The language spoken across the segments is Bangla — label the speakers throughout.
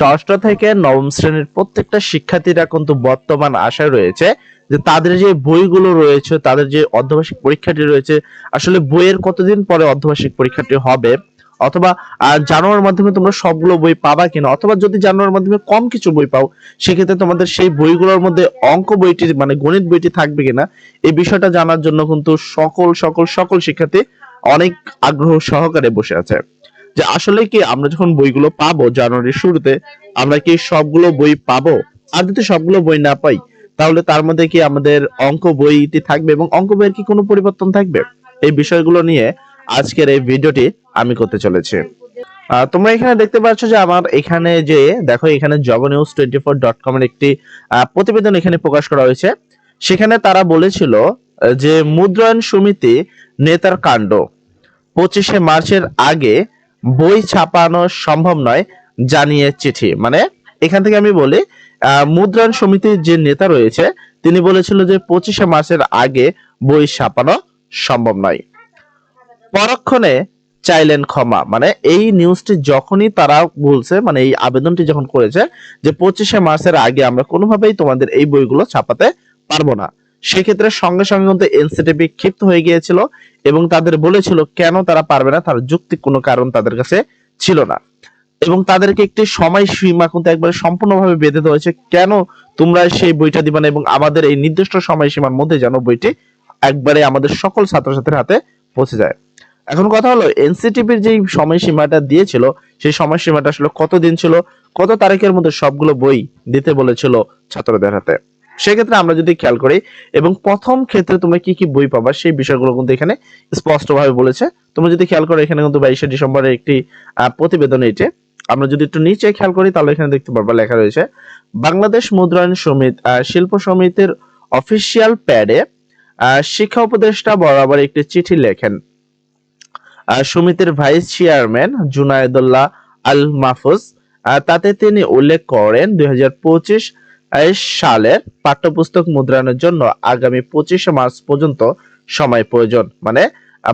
Speaker 1: ষষ্ঠ থেকে নবম শ্রেণীর প্রত্যেকটা শিক্ষার্থীরা কিন্তু বর্তমান আশায় রয়েছে যে তাদের যে বইগুলো রয়েছে তাদের যে অর্ধবার্ষিক পরীক্ষাটি রয়েছে আসলে বইয়ের কতদিন পরে অর্ধবার্ষিক পরীক্ষাটি হবে অথবা জানুয়ারির মাধ্যমে তোমরা সবগুলো বই পাবা কিনা অথবা যদি জানুয়ারির মাধ্যমে কম কিছু বই পাও সেক্ষেত্রে তোমাদের সেই বইগুলোর মধ্যে অঙ্ক বইটি মানে গণিত বইটি থাকবে কিনা এই বিষয়টা জানার জন্য কিন্তু সকল সকল সকল শিক্ষার্থী অনেক আগ্রহ সহকারে বসে আছে যে আসলে কি আমরা যখন বইগুলো পাবো জানুয়ারির শুরুতে আমরা কি সবগুলো বই পাবো আর যদি সবগুলো বই না পাই তাহলে তার মধ্যে কি আমাদের অঙ্ক বইটি থাকবে এবং অঙ্ক বইয়ের কি কোনো পরিবর্তন থাকবে এই বিষয়গুলো নিয়ে আজকের এই ভিডিওটি আমি করতে চলেছি তোমরা এখানে দেখতে পাচ্ছ যে আমার এখানে যে দেখো এখানে job news twenty four dot com এর একটি প্রতিবেদন এখানে প্রকাশ করা হয়েছে সেখানে তারা বলেছিল যে মুদ্রায়ন সমিতি নেতার কাণ্ড পঁচিশে মার্চের আগে বই ছাপানো সম্ভব নয় জানিয়ে চিঠি মানে এখান থেকে আমি বলি মুদ্রণ সমিতির যে নেতা রয়েছে তিনি বলেছিল যে পঁচিশে মার্চের আগে বই ছাপানো সম্ভব নয় পরক্ষণে চাইলেন ক্ষমা মানে এই নিউজটি যখনই তারা বলছে মানে এই আবেদনটি যখন করেছে যে পঁচিশে মার্চের আগে আমরা কোনোভাবেই তোমাদের এই বইগুলো ছাপাতে পারবো না সেক্ষেত্রে সঙ্গে সঙ্গে কিন্তু এনসিটি বিক্ষিপ্ত হয়ে গিয়েছিল এবং তাদের বলেছিল কেন তারা পারবে না তার যুক্তি কোনো কারণ তাদের কাছে ছিল না এবং তাদেরকে একটি সময় সীমা কিন্তু একবারে সম্পূর্ণভাবে বেঁধে দেওয়া হয়েছে কেন তোমরা সেই বইটা দিবা না এবং আমাদের এই নির্দিষ্ট সময়সীমার মধ্যে যেন বইটি একবারে আমাদের সকল ছাত্রছাত্রীর হাতে পৌঁছে যায় এখন কথা হলো এনসিটিভির যে সময়সীমাটা দিয়েছিল সেই সময়সীমাটা আসলে কতদিন ছিল কত তারিখের মধ্যে সবগুলো বই দিতে বলেছিল ছাত্রদের হাতে সেক্ষেত্রে আমরা যদি খেয়াল করি এবং প্রথম ক্ষেত্রে তোমরা কি কি বই পাবা সেই বিষয়গুলো কিন্তু এখানে স্পষ্টভাবে বলেছে তোমরা যদি খেয়াল করো এখানে কিন্তু বাইশে ডিসেম্বরের একটি প্রতিবেদন এটি আমরা যদি একটু নিচে খেয়াল করি তাহলে এখানে দেখতে পারবা লেখা রয়েছে বাংলাদেশ মুদ্রায়ন সমিত শিল্প সমিতির অফিসিয়াল প্যাডে শিক্ষা উপদেষ্টা বরাবর একটি চিঠি লেখেন সমিতির ভাইস চেয়ারম্যান জুনায়দুল্লাহ আল মাহফুজ তাতে তিনি উল্লেখ করেন দুই সালের পাঠ্যপুস্তক মুদ্রণের জন্য আগামী পঁচিশে মার্চ পর্যন্ত সময় প্রয়োজন মানে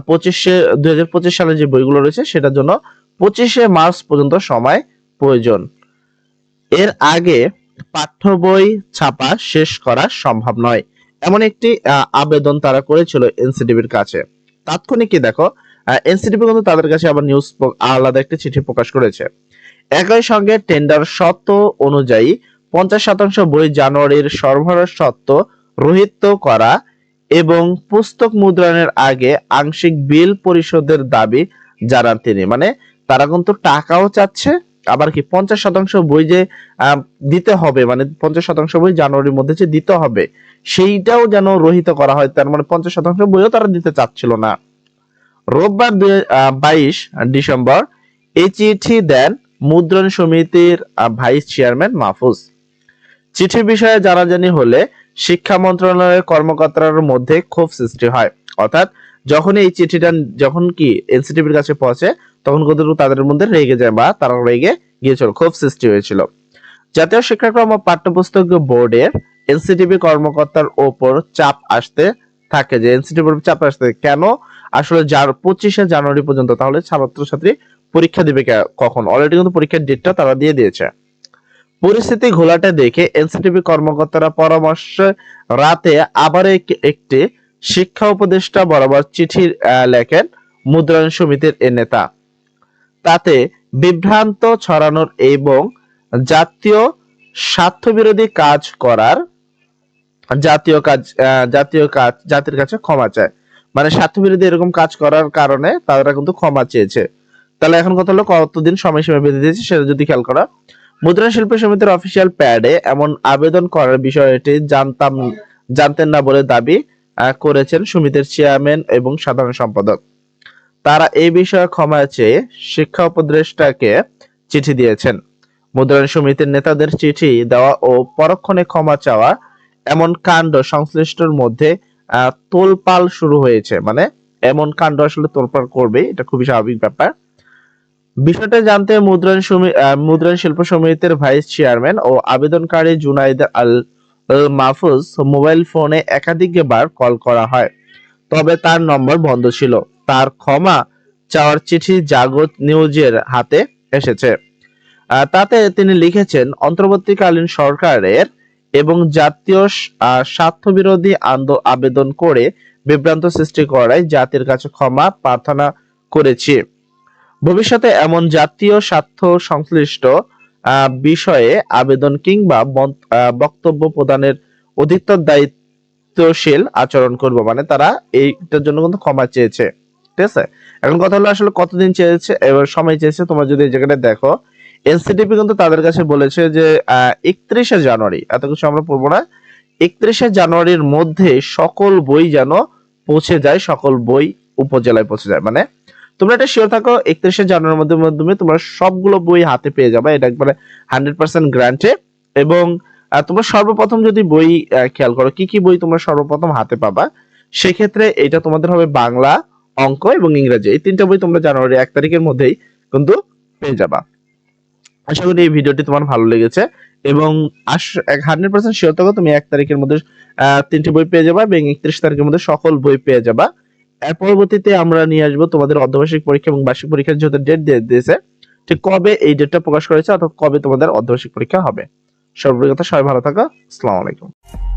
Speaker 1: পঁচিশে দুই হাজার পঁচিশ সালে যে বইগুলো রয়েছে সেটার জন্য পঁচিশে মার্চ পর্যন্ত সময় প্রয়োজন এর আগে পাঠ্য বই ছাপা শেষ করা সম্ভব নয় এমন একটি আবেদন তারা করেছিল এনসিডিবির কাছে তাৎক্ষণিকই দেখো এনসিডিবি কিন্তু তাদের কাছে আবার নিউজ আলাদা একটি চিঠি প্রকাশ করেছে একই সঙ্গে টেন্ডার শর্ত অনুযায়ী পঞ্চাশ শতাংশ বই জানুয়ারির সরবরাহ সত্ত্ব রোহিত করা এবং পুস্তক মুদ্রণের আগে আংশিক বিল পরিশোধের দাবি জানান তিনি মানে তারা কিন্তু টাকাও চাচ্ছে আবার কি পঞ্চাশ শতাংশ বই যে দিতে হবে মানে পঞ্চাশ শতাংশ বই জানুয়ারির মধ্যে যে দিতে হবে সেইটাও যেন রহিত করা হয় তার মানে পঞ্চাশ শতাংশ বইও তারা দিতে চাচ্ছিল না রোববার বাইশ ডিসেম্বর এই চিঠি দেন মুদ্রণ সমিতির ভাইস চেয়ারম্যান মাহফুজ চিঠি বিষয়ে জানাজানি হলে শিক্ষা মন্ত্রণালয়ের কর্মকর্তার মধ্যে ক্ষোভ সৃষ্টি হয় অর্থাৎ যখন এই চিঠিটা যখন কি এনসিটিভির কাছে পৌঁছে তখন কিন্তু তাদের মধ্যে রেগে যায় বা তারা রেগে গিয়েছিল ক্ষোভ সৃষ্টি হয়েছিল জাতীয় শিক্ষাক্রম ও পাঠ্যপুস্তক বোর্ডের এনসিটিভি কর্মকর্তার ওপর চাপ আসতে থাকে যে এনসিটিভির চাপ আসতে কেন আসলে যার পঁচিশে জানুয়ারি পর্যন্ত তাহলে ছাত্রছাত্রী পরীক্ষা দিবে কখন অলরেডি কিন্তু পরীক্ষার ডেটটা তারা দিয়ে দিয়েছে পরিস্থিতি ঘোলাটে দেখে এনসিটিভি কর্মকর্তারা পরামর্শ রাতে আবার একটি শিক্ষা উপদেষ্টা বরাবর চিঠি লেখেন মুদ্রায়ন সমিতির এ নেতা তাতে বিভ্রান্ত ছড়ানোর এবং জাতীয় স্বার্থবিরোধী কাজ করার জাতীয় কাজ জাতীয় কাজ জাতির কাছে ক্ষমা চায় মানে স্বার্থবিরোধী এরকম কাজ করার কারণে তারা কিন্তু ক্ষমা চেয়েছে তাহলে এখন কথা হলো কতদিন সময়সীমা বেঁধে দিয়েছে সেটা যদি খেয়াল করা মুদ্রা শিল্প সমিতির অফিসিয়াল প্যাডে এমন আবেদন করার বিষয়টি জানতাম জানতেন না বলে দাবি করেছেন সমিতির চেয়ারম্যান এবং সাধারণ সম্পাদক তারা এই বিষয়ে ক্ষমা চেয়ে শিক্ষা উপদেষ্টাকে চিঠি দিয়েছেন মুদ্রা সমিতির নেতাদের চিঠি দেওয়া ও পরক্ষণে ক্ষমা চাওয়া এমন কাণ্ড সংশ্লিষ্টর মধ্যে তোলপাল শুরু হয়েছে মানে এমন কাণ্ড আসলে তোলপাল করবে এটা খুবই স্বাভাবিক ব্যাপার বিষয়টা জানতে মুদ্রণ মুদ্রণ শিল্প সমিতির ভাইস চেয়ারম্যান ও আবেদনকারী জুনাইদ আল মাহফুজ মোবাইল ফোনে একাধিকবার কল করা হয় তবে তার নম্বর বন্ধ ছিল তার ক্ষমা চাওয়ার চিঠি জাগত নিউজের হাতে এসেছে তাতে তিনি লিখেছেন অন্তর্বর্তীকালীন সরকারের এবং জাতীয় স্বার্থবিরোধী আবেদন করে বিভ্রান্ত সৃষ্টি করায় জাতির কাছে ক্ষমা প্রার্থনা করেছি ভবিষ্যতে এমন জাতীয় স্বার্থ সংশ্লিষ্ট বিষয়ে আবেদন কিংবা বক্তব্য প্রদানের অধিকতর দায়িত্বশীল আচরণ করব মানে তারা এইটার জন্য কিন্তু ক্ষমা চেয়েছে ঠিক আছে এখন কথা হলো আসলে কতদিন চেয়েছে এবার সময় চেয়েছে তোমার যদি এই জায়গাটা দেখো এনসিডিপি কিন্তু তাদের কাছে বলেছে যে একত্রিশে জানুয়ারি এত কিছু আমরা পড়বো না একত্রিশে জানুয়ারির মধ্যে সকল বই যেন পৌঁছে যায় সকল বই উপজেলায় পৌঁছে যায় মানে তোমরা এটা শিওর থাকো একত্রিশে জানুয়ারির মধ্যে মাধ্যমে তোমরা সবগুলো বই হাতে পেয়ে যাবে এটা একবারে হান্ড্রেড পার্সেন্ট গ্রান্টে এবং তোমরা সর্বপ্রথম যদি বই খেয়াল করো কি কি বই তোমরা সর্বপ্রথম হাতে পাবা সেক্ষেত্রে এটা তোমাদের হবে বাংলা অঙ্ক এবং ইংরেজি এই তিনটা বই তোমরা জানুয়ারি এক তারিখের মধ্যেই কিন্তু পেয়ে যাবা আশা করি এই ভিডিওটি তোমার ভালো লেগেছে এবং হান্ড্রেড পার্সেন্ট শিওর থাকো তুমি এক তারিখের মধ্যে তিনটি বই পেয়ে যাবা এবং একত্রিশ তারিখের মধ্যে সকল বই পেয়ে যাবা এর পরবর্তীতে আমরা নিয়ে আসবো তোমাদের অর্ধবার্ষিক পরীক্ষা এবং বার্ষিক পরীক্ষার যেহেতু ডেট দিয়ে দিয়েছে ঠিক কবে এই ডেটটা প্রকাশ করেছে অর্থাৎ কবে তোমাদের অর্ধবার্ষিক পরীক্ষা হবে সর্বপ্রথম সবাই ভালো থাকা আসসালামু আলাইকুম